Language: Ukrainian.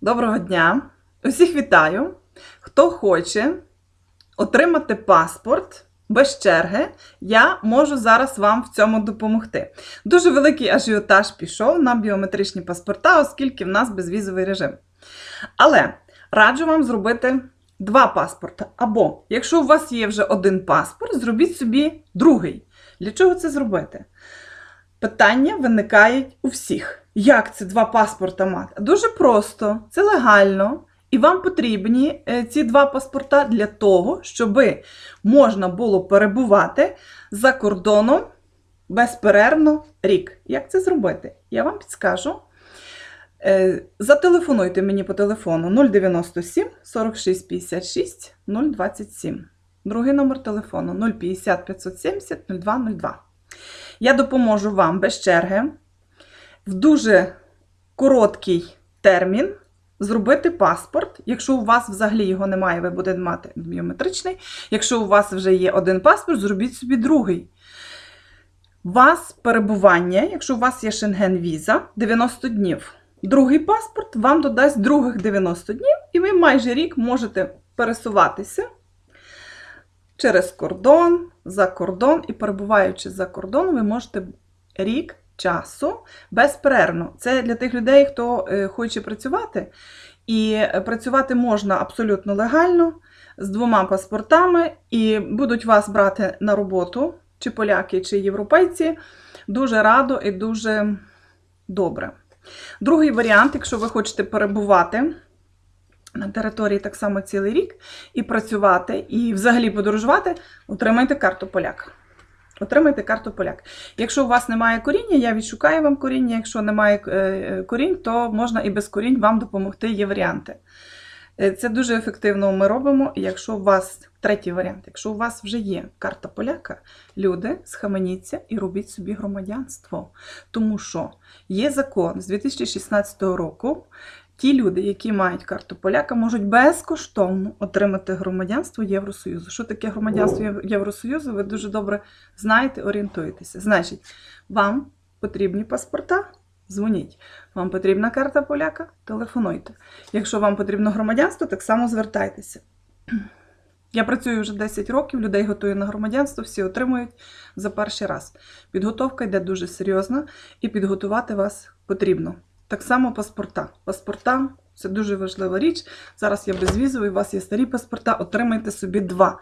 Доброго дня! Усіх вітаю! Хто хоче отримати паспорт без черги, я можу зараз вам в цьому допомогти. Дуже великий ажіотаж пішов на біометричні паспорта, оскільки в нас безвізовий режим. Але раджу вам зробити два паспорти. Або, якщо у вас є вже один паспорт, зробіть собі другий. Для чого це зробити? Питання виникають у всіх. Як це два паспорта мати? Дуже просто, це легально. І вам потрібні е, ці два паспорта для того, щоб можна було перебувати за кордоном безперервно рік. Як це зробити? Я вам підскажу. Е, Зателефонуйте мені по телефону 097 46 56 027. Другий номер телефону 050 570 0202. Я допоможу вам без черги в дуже короткий термін зробити паспорт. Якщо у вас взагалі його немає, ви будете мати біометричний. Якщо у вас вже є один паспорт, зробіть собі другий. Вас перебування, якщо у вас є шенген-віза, 90 днів. Другий паспорт вам додасть других 90 днів, і ви майже рік можете пересуватися через кордон, за кордон, і перебуваючи за кордоном, ви можете рік часу безперервно. Це для тих людей, хто е, хоче працювати. І е, працювати можна абсолютно легально з двома паспортами, і будуть вас брати на роботу, чи поляки, чи європейці. Дуже радо і дуже добре. Другий варіант, якщо ви хочете перебувати на території так само цілий рік і працювати, і взагалі подорожувати, отримайте карту поляка. Отримайте карту поляк. Якщо у вас немає коріння, я відшукаю вам коріння. Якщо немає е, корінь, то можна і без корінь вам допомогти. Є варіанти. Е, Це дуже ефективно ми робимо. Якщо у вас третій варіант, якщо у вас вже є карта поляка, люди, схаменіться і робіть собі громадянство. Тому що є закон з 2016 року. Ті люди, які мають карту поляка, можуть безкоштовно отримати громадянство Євросоюзу. Що таке громадянство Євросоюзу? Ви дуже добре знаєте, орієнтуєтеся. Значить, вам потрібні паспорта, дзвоніть. Вам потрібна карта поляка, телефонуйте. Якщо вам потрібно громадянство, так само звертайтеся. Я працюю вже 10 років, людей готую на громадянство, всі отримують за перший раз. Підготовка йде дуже серйозна, і підготувати вас потрібно. Так само паспорта. Паспорта це дуже важлива річ. Зараз я безвізовий, у вас є старі паспорта, отримайте собі два.